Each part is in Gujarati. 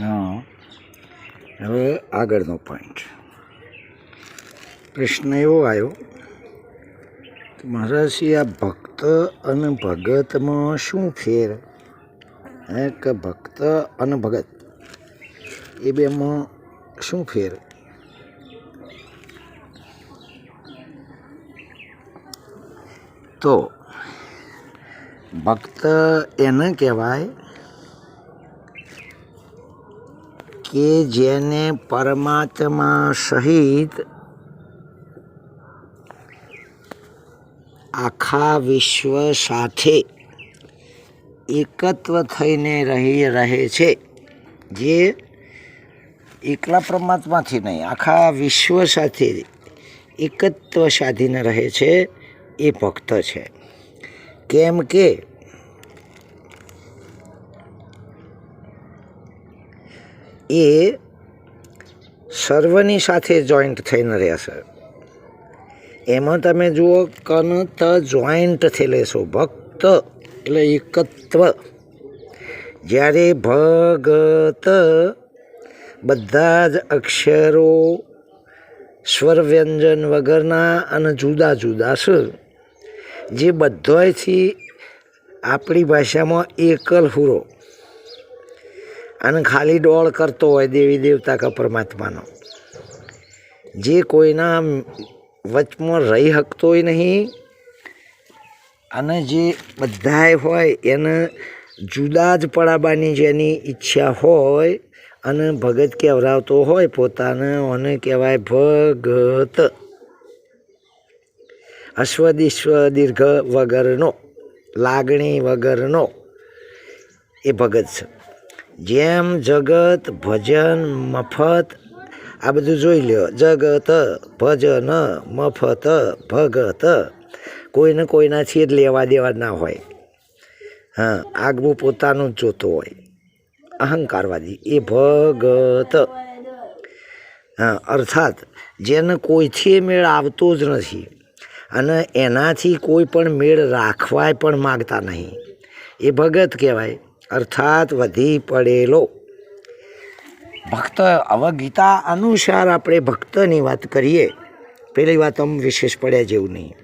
હા. હવે આગળનો પોઈન્ટ પ્રશ્ન એવો આવ્યો મહારાજશ્રી, આ ભક્ત અને ભગતમાં શું ફેર? હે કે ભક્ત અને ભગત? એ બેમાં શું ફેર? તો ભક્ત એને કહેવાય કે જેને પરમાત્મા સહિત આખા વિશ્વ સાથે એકત્વ થઈને રહી રહે છે. જે એકલા પરમાત્માથી નહીં, આખા વિશ્વ સાથે એકત્વ સાધીને રહે છે, એ ભક્ત છે. કેમ કે એ સર્વની સાથે જોઈન્ટ થઈને રહેશે એમાં તમે જુઓ કન ત જોઈન્ટ થઈ લેશો ભક્ત એટલે એકત્વ. જ્યારે ભગત બધા જ અક્ષરો સ્વર વ્યંજન વગરના અને જુદા જુદા છે, જે બધાયથી આપણી ભાષામાં એકલ હુરો. અને ખાલી ડોળ કરતો હોય દેવી દેવતા કે પરમાત્માનો. જે કોઈના વચમાં રહી શકતોય નહીં, અને જે બધાય હોય એને જુદા જ પડાવવાની જેની ઈચ્છા હોય અને ભગત કહેવરાવતો હોય પોતાને અને કહેવાય ભગત. અશ્વદિશ્વ દીર્ઘ વગરનો, લાગણી વગરનો એ ભગત છે. જેમ જગત ભજન મફત, આ બધું જોઈ લ્યો. જગત ભજન મફત, ભગત. કોઈને કોઈનાથી જ લેવા દેવા ના હોય. હા, આગવું પોતાનું જ જોતો હોય. અહંકારવાદી. એ ભગત. હા, અર્થાત જેને કોઈથી મેળ આવતો જ નથી અને એનાથી કોઈ પણ મેળ રાખવાય પણ માગતા નહીં. એ ભગત કહેવાય. અર્થાત વધી પડેલો. ભક્ત હવે ગીતા અનુસાર આપણે ભક્તની વાત કરીએ. પહેલી વાત આમ વિશેષ પડ્યા જેવું નહીં.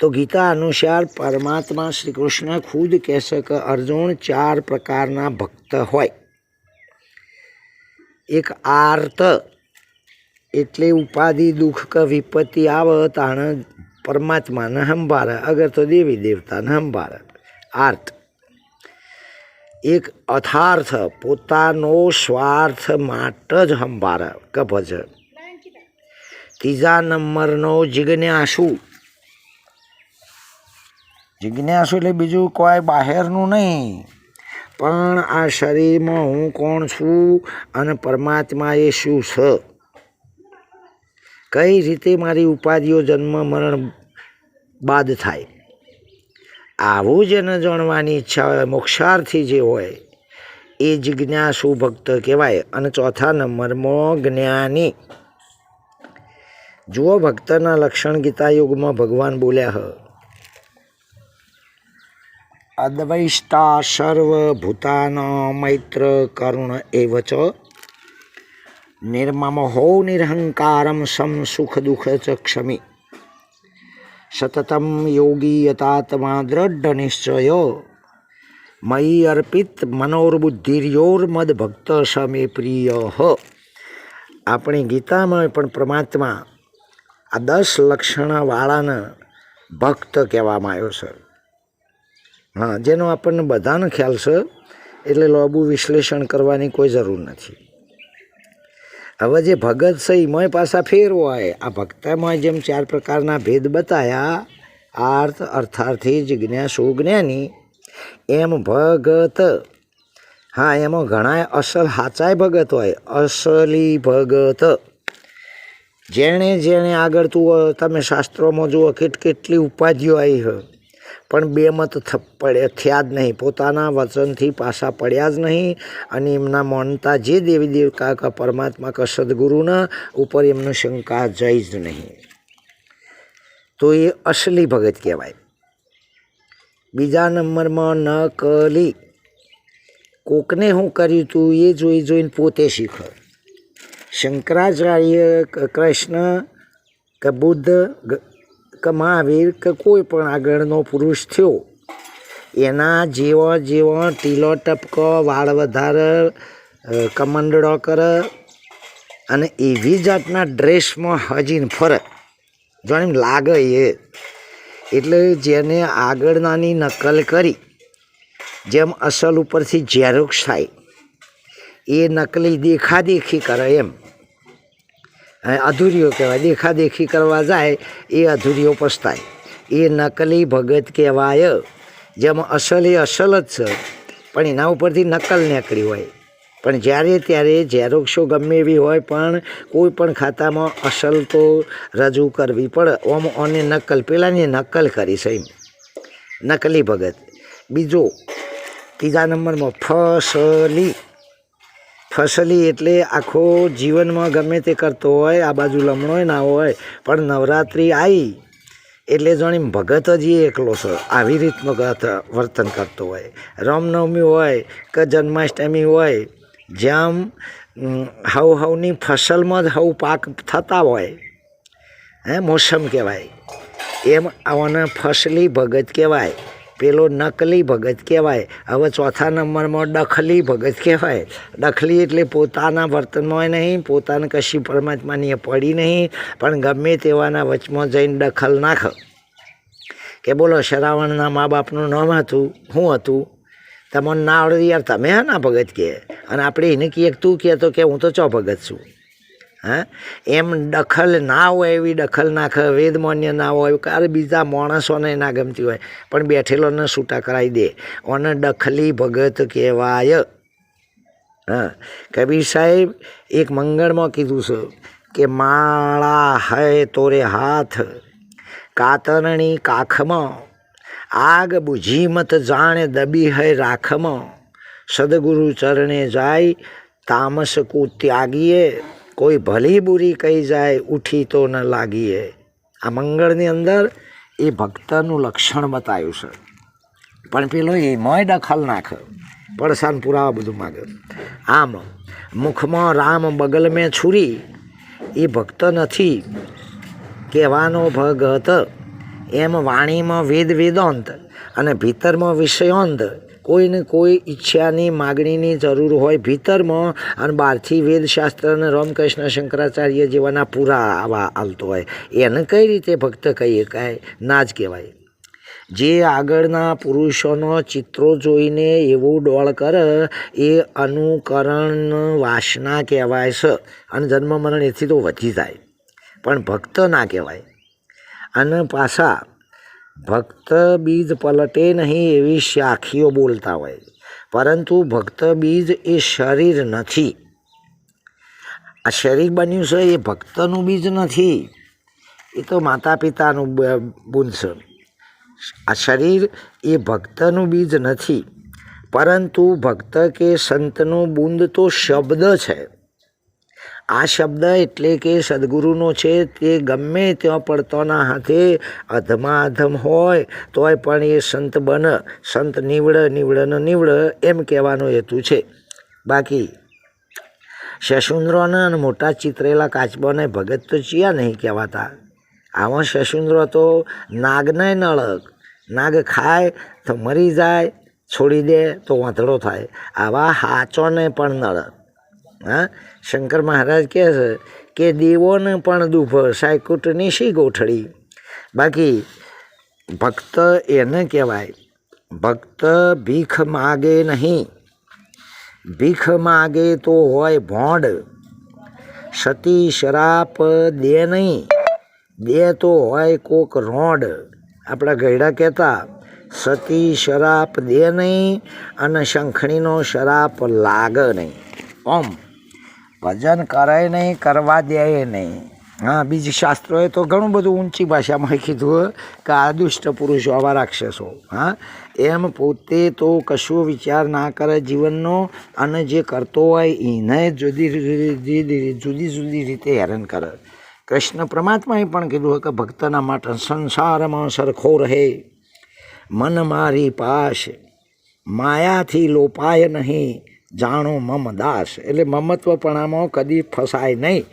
તો ગીતા અનુસાર પરમાત્મા શ્રી કૃષ્ણ ખુદ કહેશે કે અર્જુન ચાર પ્રકારના ભક્ત હોય. એક આર્ત, એટલે ઉપાધિ, દુઃખ, કે વિપત્તિ આવે તાણે પરમાત્માને સંભાળે અગર તો દેવી દેવતાને સંભાળે આર્ત. એક અથાર્થ, પોતાનો સ્વાર્થ માટે જ સંભાળે કે ત્રીજા નંબરનો જિજ્ઞાસુ. જિજ્ઞાસુ એટલે બીજું કોઈ બહારનું નહીં. પણ આ શરીરમાં હું કોણ છું અને પરમાત્મા એ શું છે કઈ રીતે મારી ઉપાધિઓ જન્મ મરણ બાદ થાય? આવું જ ન જાણવાની ઈચ્છા હોય, મોક્ષાર્થી જે હોય, એ જિજ્ઞાસુ ભક્ત કહેવાય. અને ચોથા નંબરમાં જ્ઞાની. જુઓ ભક્તના લક્ષણ ગીતા યુગમાં ભગવાન બોલ્યા હ. અદ્વૈષ્ટા સર્વભૂતાન મૈત્ર કરુણ એવ ચ નિર્મમહો નિરહંકારમ સમ સુખ દુઃખ ચ ક્ષમી. સતતમ યોગી યતાત્મા દ્રઢ નિશ્ચયો મયી અર્પિત મનોર્બુદ્ધિર્યોર્મદ ભક્ત સમે પ્રિય આપણી ગીતામાં પણ પરમાત્મા આ દસ લક્ષણવાળાને ભક્ત કહેવામાં આવ્યો છે હા જેનો આપણને બધાને ખ્યાલ છે એટલે લોબુ વિશ્લેષણ કરવાની કોઈ જરૂર નથી હવે જે ભગત છે, એમાંય પાછા ફેર હોય. આ ભક્તમાં જેમ ચાર પ્રકારના ભેદ બતાયા આર્થ અર્થાર્થી જિજ્ઞાસુ જ્ઞાની એમ ભગત, હા, એમાં ઘણા અસલ હાચાય ભગત હોય. અસલી ભગત. જેણે જેણે આગળ તું, તમે શાસ્ત્રોમાં જુઓ કેટ કેટલી ઉપાધિઓ આવી હ. પણ બે મત થયા જ નહીં. પોતાના વચનથી પાછા પડ્યા જ નહીં અને એમના માનતા જે દેવી દેવતા કા, પરમાત્મા કા, સદગુરુના ઉપર એમનું શંકા જઈ જ નહીં. તો એ અસલી ભગત કહેવાય. બીજા નંબરમાં નકલી કોકને હું કર્યું તું એ જોઈ જોઈને પોતે શીખો શંકરાચાર્ય કૃષ્ણ કે, બુદ્ધ કે મહાવીર કે કોઈ પણ આગળનો પુરુષ થયો. એના જેવો જેવો ટીલો ટપકો, વાળ વધારે કમંડળો કરે અને એવી જાતના ડ્રેસમાં હજીને ફરે. જાણે લાગે એ. એટલે જેને આગળનાની નકલ કરી, જેમ અસલ ઉપરથી ઝેરોક્ષ થાય, એ નકલી દેખાદેખી કરે એમ. અધૂરીઓ કહેવાય. દેખાદેખી કરવા જાય, એ અધૂરીઓ પસ્તાય. એ નકલી ભગત કહેવાય. જેમ અસલ એ અસલ જ છે. પણ એના ઉપરથી નકલ નીકળી હોય. પણ જ્યારે ત્યારે ઝેરોક્ષો ગમે એવી હોય, પણ કોઈ પણ ખાતામાં અસલ તો રજૂ કરવી પડે. ઓમ ઓને નકલ. પેલાની નકલ કરી છે એમ. નકલી ભગત. બીજો, ત્રીજા નંબરમાં ફસલી. ફસલી એટલે આખો જીવનમાં ગમે તે કરતો હોય, આ બાજુ લમણોય ના હોય, પણ નવરાત્રિ આવી એટલે જાણે ભગત જ એકલો છે આવી રીતનું વર્તન કરતો હોય. રામનવમી હોય કે જન્માષ્ટમી હોય જેમ હાઉ હવની ફસલમાં જ હવ પાક થતા હોય, હે, મોસમ કહેવાય. એમ આવાને ફસલી ભગત કહેવાય. પેલો નકલી ભગત કહેવાય. હવે ચોથા નંબરમાં દખલી ભગત કહેવાય. ડખલી એટલે પોતાના વર્તનમાં નહીં, પોતાને કશી પરમાત્માની પડી નહીં, પણ ગમે તેવાના વચમાં જઈને દખલ નાખ. કે બોલો, શરાવણના મા બાપનું નામ હતું હું હતું? તમને ના આવડે યાર, તમે હા ના ભગત કહે અને આપણે એને કહીએ તું કહેતો કે હું તો ચો ભગત છું? હા? એમ દખલ ના હોય એવી દખલ નાખે વેદમાન્ય ના હોય કાર બીજા માણસોને ના ગમતી હોય, પણ બેઠેલોને છૂટા કરાવી દે. ઓને દખલી ભગત કહેવાય. હા? કબીર સાહેબ, એક મંગળમાં કીધું છે કે, માળા હૈ તોરે હાથ, કાતરણી કાખમાં. આગ બુઝી મત જાણે દબી હૈ રાખમાં. સદગુરુ ચરણે જાય, તામસ કુ ત્યાગીએ. કોઈ ભલી બુરી કહી જાય, ઉઠી તો ન લાગીએ. આ મંગળની અંદર એ ભક્તનું લક્ષણ બતાવ્યું છે. પણ પેલો એમાંય દખલ નાખે. પડસાન પુરાવા બધું માગે. આમ મુખમાં રામ બગલ મેં છુરી. એ ભક્ત નથી. કહેવાનો ભગત એમ વાણીમાં વેદ વેદાંત. અને ભીતરમાં વિષયોંધ કોઈને કોઈ ઈચ્છાની, માગણીની જરૂર હોય ભીતરમાં અને બહારથી વેદશાસ્ત્ર અને રામકૃષ્ણ શંકરાચાર્ય જેવાના પૂરા આવા આવતો હોય. એને કઈ રીતે ભક્ત કહીએ? કાંઈ ના જ કહેવાય. જે આગળના પુરુષોનો ચિત્રો જોઈને એવું ડોળ કરે, એ અનુકરણ વાસના કહેવાય છે અને જન્મ મરણ એથી તો વધી જાય. પણ ભક્ત ના કહેવાય. અને પાછા ભક્ત બીજ પલટે નહીં એવી શાખીઓ બોલતા હોય. પરંતુ ભક્ત બીજ એ શરીર નથી. આ શરીર બન્યું છે એ ભક્તનું બીજ નથી. એ તો માતા પિતાનું બ- છે. આ શરીર એ ભક્તનું બીજ નથી. પરંતુ ભક્ત કે સંતનું બુંદ તો શબ્દ છે. આ શબ્દ એટલે કે સદગુરુનો છે તે ગમે ત્યાં પડતોના હાથે અધમા અધમ હોય, તોય પણ એ સંત બન, સંત નીવડ નીવડ નીવડ એમ કહેવાનો હેતુ છે. બાકી શશુન્દ્રોને અને મોટા ચિતરેલા કાચબાને ભગત તો ચિયા નહીં કહેવાતા. આવા શશુન્દ્રો તો નાગને નળક, નાગ ખાય તો મરી જાય, છોડી દે તો વાંધળો થાય. આવા હાચોને પણ નળક. હા? શંકર મહારાજ કહે છે કે દેવોને પણ દુભ, સાયકુટની શી ગોઠડી બાકી ભક્ત એને કહેવાય, ભક્ત ભીખ માગે નહીં. ભીખ માગે તો હોય ભોંડ. સતી શરાપ દે નહીં. દે તો હોય કોક રોડ. આપણા ગયડા કહેતા, સતી શરાપ દે નહીં અને શંખણીનો શરાપ લાગે નહીં. ઓમ. ભજન કરાય નહીં, કરવા દે નહીં. હા, બીજી શાસ્ત્રોએ તો ઘણું બધું ઊંચી ભાષામાં કીધું કે આ દુષ્ટ પુરુષો, આવા રાક્ષસો. હા, એમ પોતે તો કશો વિચાર ના કરે જીવનનો, અને જે કરતો હોય એને જુદી જુદી જુદી જુદી રીતે હેરાન કરે. કૃષ્ણ પરમાત્માએ પણ કીધું કે ભક્તના માટે સંસારમાં સરખો રહે. મન મારી પાશ માયાથી લોપાય નહીં. જાણો મમ દાસ. એટલે મમત્વપણામાં કદી ફસાય નહીં.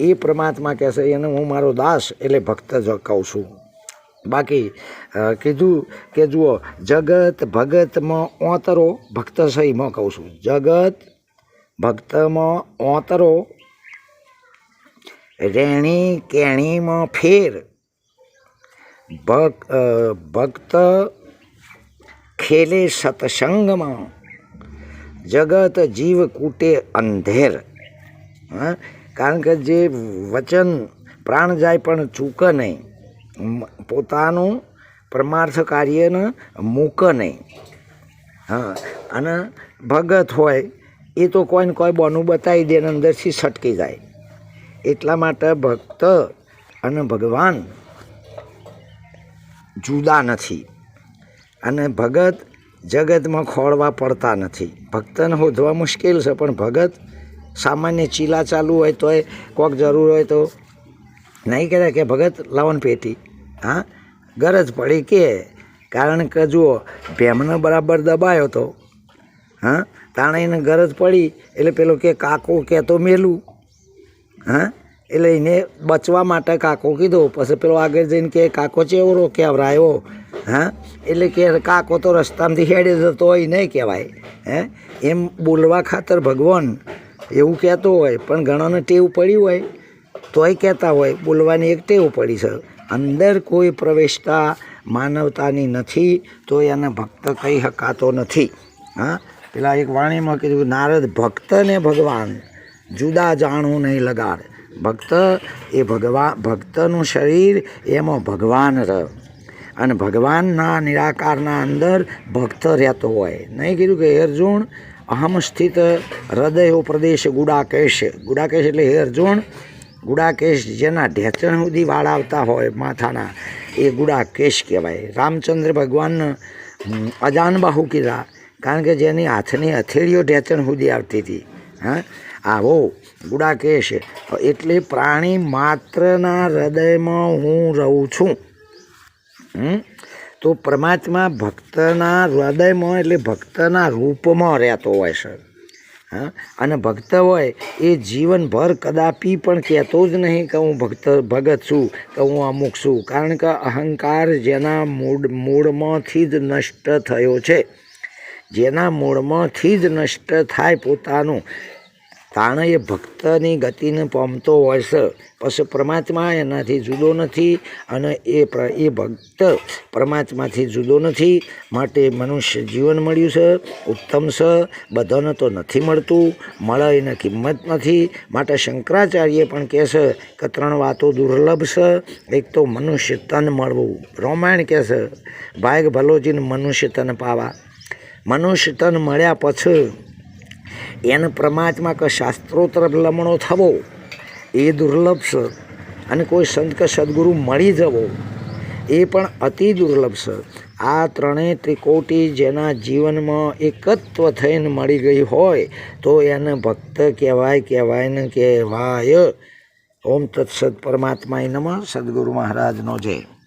એ પરમાત્મા કહેશે એને હું મારો દાસ એટલે ભક્ત જ કહું છું. બાકી કીધું કે જુઓ, જગત ભગતમાં ઓતરો, ભક્ત સહીમાં કહું છું. જગત ભક્તમાં ઓતરો, રેણી કેણીમાં ફેર. ભક ભક્ત ખેલે સત્સંગમાં. જગત જીવ કૂટે અંધેર. હા? કારણ કે જે વચન પ્રાણ જાય પણ ચૂકે નહીં. પોતાનું પરમાર્થ કાર્યને મૂકે નહીં. હા? અને ભગત હોય, એ તો કોઈને કોઈ બોનું બતાવી દે અને અંદરથી છટકી જાય. એટલા માટે ભક્ત અને ભગવાન જુદા નથી. અને ભગત જગતમાં ખોળવા પડતા નથી. ભક્તને શોધવા મુશ્કેલ છે, પણ ભગત સામાન્ય ચીલા ચાલુ હોય તોય કોક જરૂર હોય તો નહીં કહેતા કે ભગત લાવન પેટી. હા? ગરજ પડી કે, કારણ કે જુઓ, ભેમને બરાબર દબાયો તો. હા? તાણે એને ગરજ પડી એટલે પેલો કે, કાકો કહેતો મેલું. હા? એટલે એને બચવા માટે કાકો કીધો. પછી પેલો આગળ જઈને કે, કાકો ચેવરો કહેવરાયો હા? એટલે કે, કાકો તો રસ્તામાંથી હેડે જતો હોય નહીં કહેવાય. હે? એમ બોલવા ખાતર ભગવાન એવું કહેતો હોય, પણ ઘણાને ટેવ પડી હોય, તોય કહેતા હોય, બોલવાની એક ટેવ પડી છે. અંદર કોઈ પ્રવેશતા માનવતાની નથી, તો એને ભક્ત કહી શકાતો નથી. હા? પેલા એક વાણીમાં કીધું, નારદ ભક્તને ભગવાન, જુદા જાણું નહીં લગાડ. ભક્ત, એ ભગવાન ભક્તનું શરીર એમાં ભગવાન રહ્યો અને ભગવાનના નિરાકારના અંદર ભક્ત રહેતો હોય. નહીં કીધું કે, હે અર્જુન, અહમ સ્થિત હૃદયો પ્રદેશ ગુડાકેશ. ગુડાકેશ એટલે, હે અર્જુન, ગુડાકેશ જેના ઢેચણ સુધી વાળ આવતા હોય માથાના, એ ગુડાકેશ કહેવાય. રામચંદ્ર ભગવાન અજાનબાહુ કીધા. કારણ કે જેની હાથની હથેળીઓ ઢેચણ સુધી આવતી હતી. હા? આવો ગુડાકેશ એટલે પ્રાણી માત્રના હૃદયમાં હું રહું છું. હમ? તો પરમાત્મા ભક્તના હૃદયમાં એટલે ભક્તના રૂપમાં રહેતો હોય છે. હા? અને ભક્ત હોય એ જીવનભર કદાપી પણ કહેતો જ નહીં કે હું ભક્ત, ભગત છું, કે હું અમુક છું. કારણ કે અહંકાર જેના મૂળ, મૂળમાંથી જ નષ્ટ થયો છે. જેના મૂળમાંથી જ નષ્ટ થાય પોતાનું તાણે એ ભક્તની ગતિને પામતો હોય છે. પછી પરમાત્મા એનાથી જુદો નથી અને એ પ્ર, એ ભક્ત પરમાત્માથી જુદો નથી. માટે મનુષ્ય જીવન મળ્યું છે, ઉત્તમ છે, બધાને તો નથી મળતું મળે એને કિંમત નથી. માટે શંકરાચાર્ય પણ કહે છે કે ત્રણ વાતો દુર્લભ છે. એક તો મનુષ્ય તન મળવું રામાયણ કહે છે. ભાગ ભલોજીને મનુષ્ય તન પાવા. મનુષ્ય તન મળ્યા પછી એને પ્રમાત્મા કે શાસ્ત્રો તરફ લમણો થવો, એ દુર્લભ છે અને કોઈ સંત કે સદગુરુ મળી જવો, એ પણ અતિ દુર્લભ છે આ ત્રણેય ત્રિકોટી જેના જીવનમાં એકત્વ થઈને મળી ગઈ હોય, તો એને ભક્ત કહેવાય કહેવાય ને કહેવાય. ઓમ તત્સદ પરમાત્માય નમઃ. સદગુરુ મહારાજનો જય.